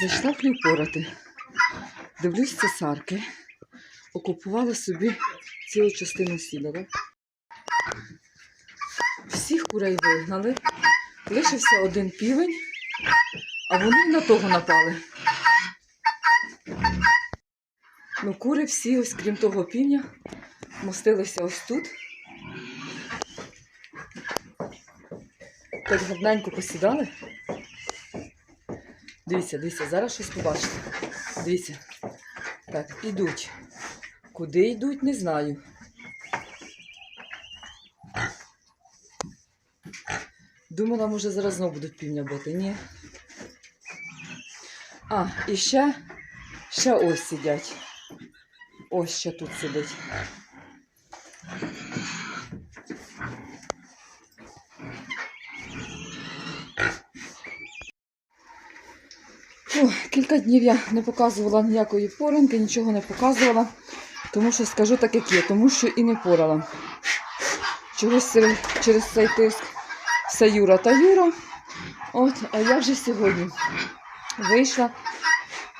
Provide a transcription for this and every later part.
Зайшла в хлів порати. Дивлюсь, цесарки. Окупували собі цілу частину сіля. Всіх курей вигнали. Лишився один півень, а вони на того напали. Ну, кури всі, ось крім того півня, мостилися ось тут. Так гарненько посідали. Дивіться, дивіться, зараз щось побачите. Дивіться. Так, ідуть. Куди йдуть, не знаю. Думала, може, зараз знову будуть півня бити. Ні. А, і ще, ще ось сидять. Ось ще тут сидить. Ой, кілька днів я не показувала ніякої поранки, нічого не показувала, тому що скажу так, як є, тому що і не порала. Чогось через цей тиск все Юра та Юра. От, а я вже сьогодні вийшла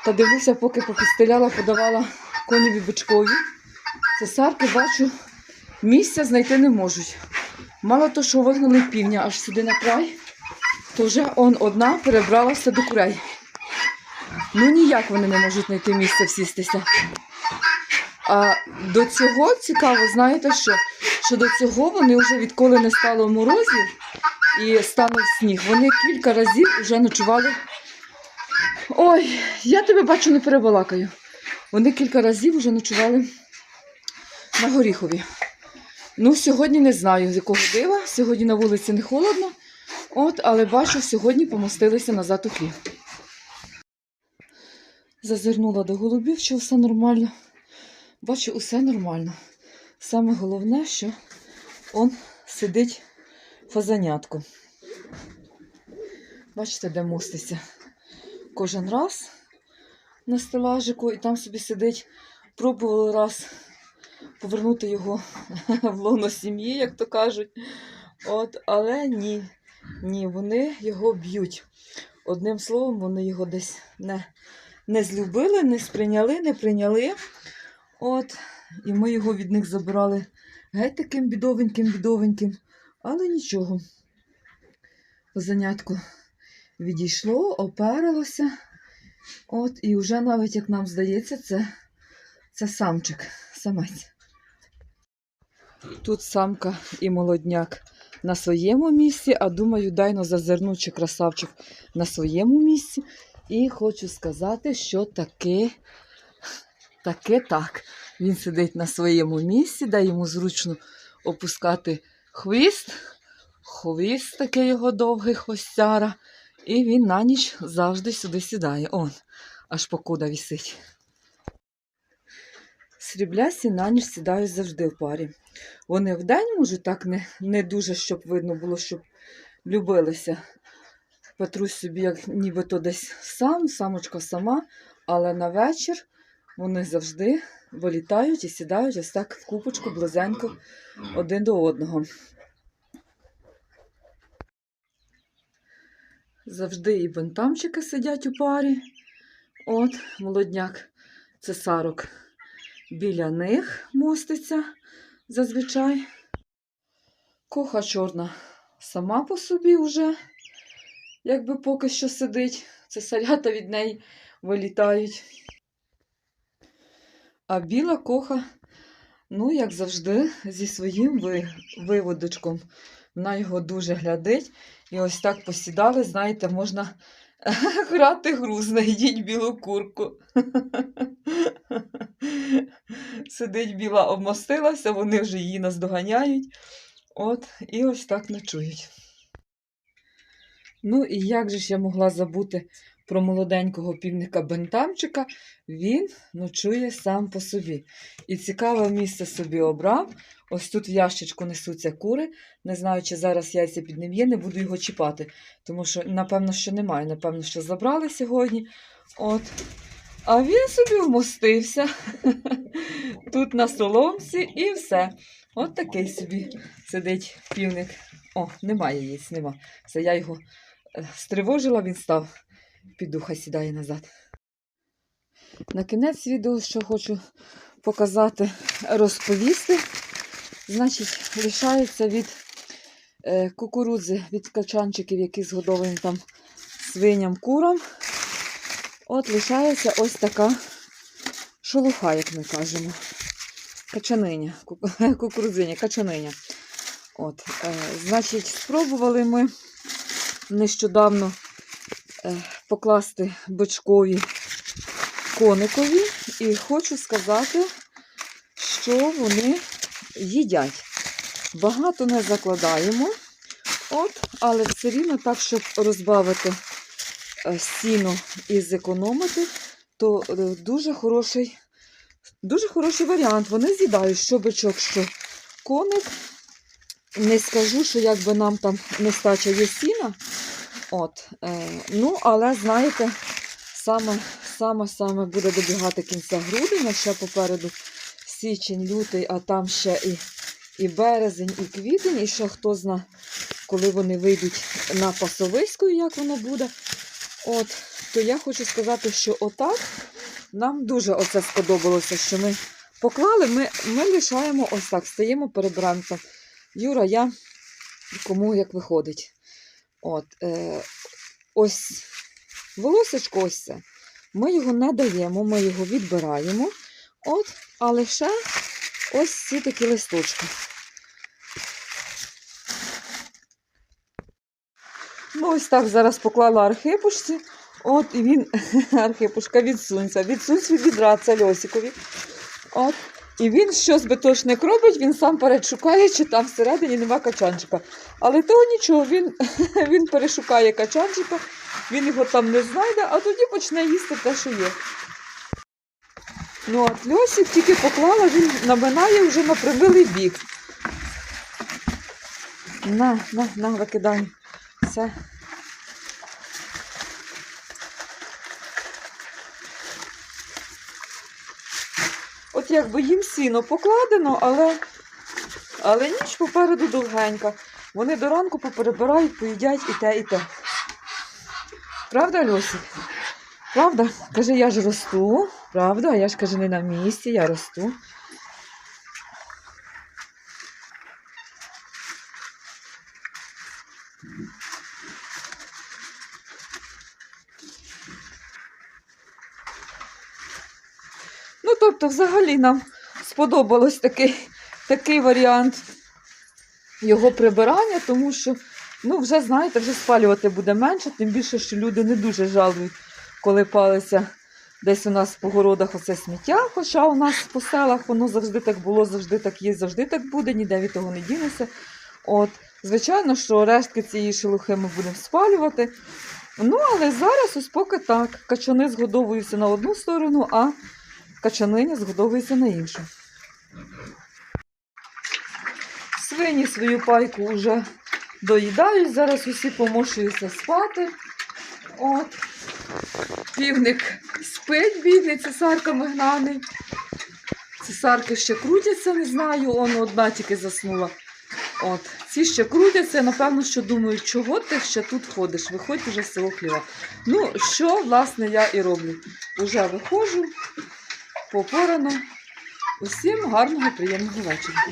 та дивлюся, поки попістеляла, подавала коневі бичкові. Цесарки бачу, місця знайти не можуть. Мало то, що вигнали півня аж сюди на край, то вже он одна перебралася до курей. Ну ніяк вони не можуть знайти місце всістися. А до цього цікаво, знаєте що? Що до цього вони вже відколи не стало морозів і станув сніг, вони кілька разів вже ночували. Ой, я тебе бачу, не перебалакаю. Вони кілька разів вже ночували на горіхові. Ну, сьогодні не знаю, з якого дива. Сьогодні на вулиці не холодно. От, але бачу, сьогодні помостилися назад у хлів. Зазирнула до голубів, що все нормально. Бачу, усе нормально. Саме головне, що он сидить фазанятко. Бачите, де моститься. Кожен раз на стелажику і там собі сидить. Пробували раз повернути його в лоно сім'ї, як то кажуть. От, але ні, ні, вони його б'ють. Одним словом, вони його десь не не злюбили, не сприйняли, не прийняли. От, і ми його від них забирали геть таким бідовеньким, бідовеньким, але нічого. Занятко відійшло, оперилося. От, і вже навіть, як нам здається, це, це самчик, самець. Тут самка і молодняк на своєму місці, а думаю, дайно зазирну, чи красавчик на своєму місці. І хочу сказати, що таки, таки так. Він сидить на своєму місці, де йому зручно опускати хвіст. Хвіст такий його довгий хвостяра. І він на ніч завжди сюди сідає. Он, аж покуда вісить. Сріблясі на ніч сідають завжди в парі. Вони вдень можуть так не, не дуже, щоб видно було, щоб любилися. Петрусь собі, як нібито десь сам, самочка сама, але на вечір вони завжди вилітають і сідають ось так в купочку близенько один до одного. Завжди і бентамчики сидять у парі. От, молодняк цесарок біля них моститься зазвичай. Коха чорна сама по собі вже якби поки що сидить. Цесарята від неї вилітають. А біла коха, ну, як завжди, зі своїм ви- виводочком. Вона його дуже глядить. І ось так посідали, знаєте, можна грати гру, знайдіть білу курку. Сидить біла, обмостилася, вони вже її наздоганяють. От, і ось так ночують. Ну і як же ж я могла забути про молоденького півника Бентамчика? Він ночує сам по собі. І цікаве місце собі обрав. Ось тут в ящичку несуться кури. Не знаю, чи зараз яйця під ним є, не буду його чіпати, тому що, напевно, що немає. Напевно, що забрали сьогодні. От. А він собі вмостився тут на соломці і все. От такий собі сидить півник. О, немає яєць, нема. Це я його стривожила, він став піду, хай сідає назад. На кінець відео, що хочу показати, розповісти. Значить, лишається від е, кукурудзи, від качанчиків, які згодовані там свиням, курам. От лишається ось така шелуха, як ми кажемо. Качаниня, кукурудзиня, качаниня. От, е, значить, спробували ми нещодавно е, покласти бичкові коникові, і хочу сказати, що вони їдять. Багато не закладаємо, от, але все рівно так, щоб розбавити е, сіно і зекономити, то е, дуже хороший, дуже хороший варіант. Вони з'їдають що бичок, що коник. Не скажу, що якби нам там нестача є сіна. От, е, ну, але знаєте, саме, саме, саме буде добігати кінця грудня, ще попереду січень, лютий, а там ще і, і березень, і квітень, і ще хто зна, коли вони вийдуть на пасовиську, як воно буде. От, то я хочу сказати, що отак нам дуже оце сподобалося, що ми поклали, ми, ми лишаємо ось так, стаємо, перебираємо там. Юра, я кому як виходить. От, е, ось волосечко ось це. Ми його не даємо, ми його відбираємо. От, а лише ось ці такі листочки. Ну, ось так зараз поклала архипушці. От, і він, архипушка, відсунься. Відсунься від відра, Льосикові. От. І він щось би то не робить, він сам перед шукає, чи там всередині нема качанчика. Але того нічого, він, він перешукає качанчика, він його там не знайде, а тоді почне їсти те, що є. Ну, от Льосик тільки поклала, він наминає вже на примилий бік. На, на, на, викидай. Все. Якби їм сіно покладено, але, але ніч попереду довгенька. Вони до ранку поперебирають, поїдять і те, і те. Правда, Льосі? Правда? Каже, я ж росту. Правда? Я ж каже, не на місці, я росту. Ну, тобто, взагалі нам сподобалось такий, такий варіант його прибирання, тому що, ну, вже знаєте, вже спалювати буде менше, тим більше, що люди не дуже жалують, коли палиться десь у нас по городах оце сміття. Хоча у нас по селах воно завжди так було, завжди так є, завжди так буде, ніде від того не дінеться. От, звичайно, що рештки цієї шелухи ми будемо спалювати. Ну, але зараз ось поки так. Качани згодовуються на одну сторону, а качаниня згодовується на іншу. Свині свою пайку вже доїдають, зараз усі помошуються спати. От. Півник спить, бідний, цесарками гнаний. Цесарки ще крутяться, не знаю, он одна тільки заснула. От. Ці ще крутяться, напевно, що думають, чого ти ще тут ходиш, виходь уже з село хліва. Ну, що, власне, я і роблю. Уже виходжу, попорано. Усім гарного, приємного вечора.